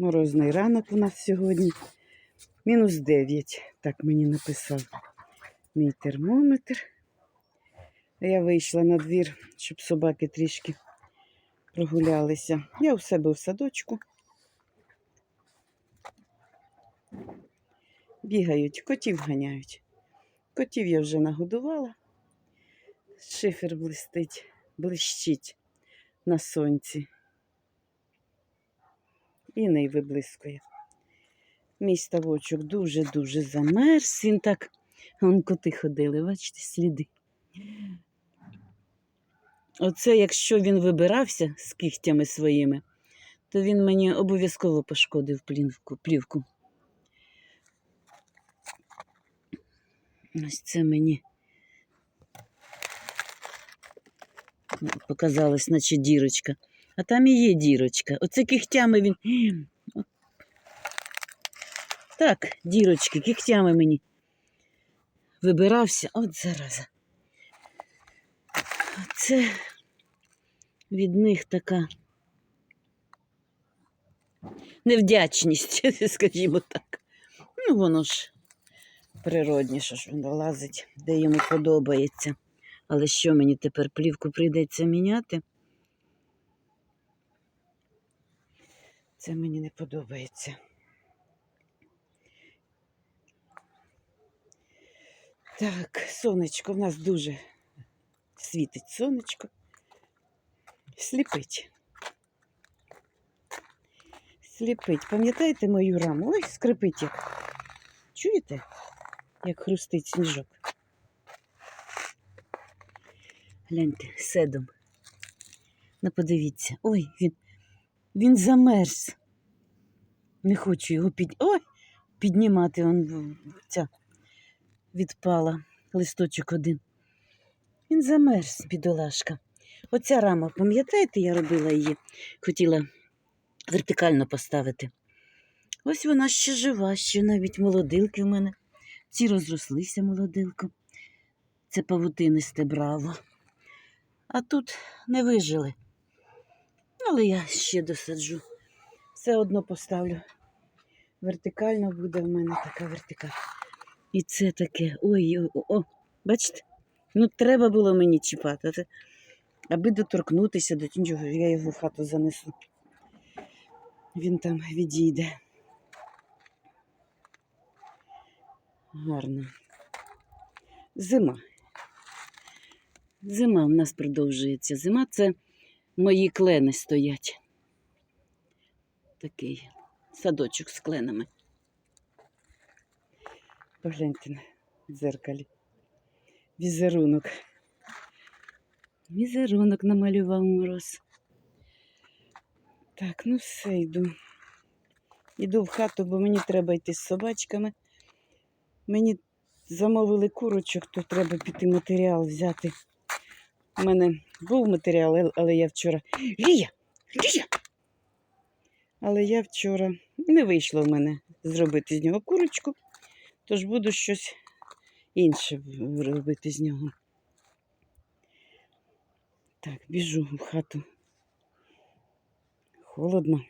Морозний ранок у нас сьогодні. Мінус 9, так мені написав мій термометр. Я вийшла на двір, щоб собаки трішки прогулялися. Я у себе в садочку. Бігають, котів ганяють. Котів я вже нагодувала. Шифер блистить, блищить на сонці. І не виблискує. Мій ставочок дуже-дуже замерз. Він так, вон коти ходили, бачите, сліди. Оце, якщо він вибирався з кігтями своїми, то він мені обов'язково пошкодив плівку. плівку. Ось це мені показалось, наче дірочка. А там і є дірочка. Оце кігтями він. Так, дірочки, кігтями мені вибирався. От зараза. Це від них така невдячність, скажімо так. Ну, воно ж природні, що воно лазить, де йому подобається. Але що мені тепер плівку прийдеться міняти? Це мені не подобається. Так, сонечко в нас дуже світить сонечко. Сліпить. Сліпить. Пам'ятаєте мою раму? Ой, скрипить як. Чуєте, як хрустить сніжок? Гляньте, седом. Ну, подивіться. Ой, він, він замерз. Не хочу його під... Ой, піднімати. Он ця відпала листочок один. Він замерз, бідолашка. Оця рама, пам'ятаєте, я робила її, хотіла вертикально поставити. Ось вона ще жива, ще навіть молодилки в мене. Ці розрослися молодилком. Це павутинисте браво. А тут не вижили. Але я ще досаджу. Все одно поставлю. Вертикально буде в мене така вертикаль. І це таке. Ой, ой, о, о, бачите? Ну, треба було мені чіпати. Аби доторкнутися до нього, я його в хату занесу. Він там відійде. Гарно. Зима. Зима в нас продовжується. Зима це мої клени стоять. Такий садочок з кленами. Погляньте на дзеркалі. Візерунок. Візерунок намалював мороз. Так, ну все, йду. Йду в хату, бо мені треба йти з собачками. Мені замовили курочок, то треба піти матеріал взяти. У мене був матеріал, але- я вчора. Лія! Лія! Але я вчора не вийшло в мене зробити з нього курочку, тож буду щось інше робити з нього. Так, біжу в хату. Холодно.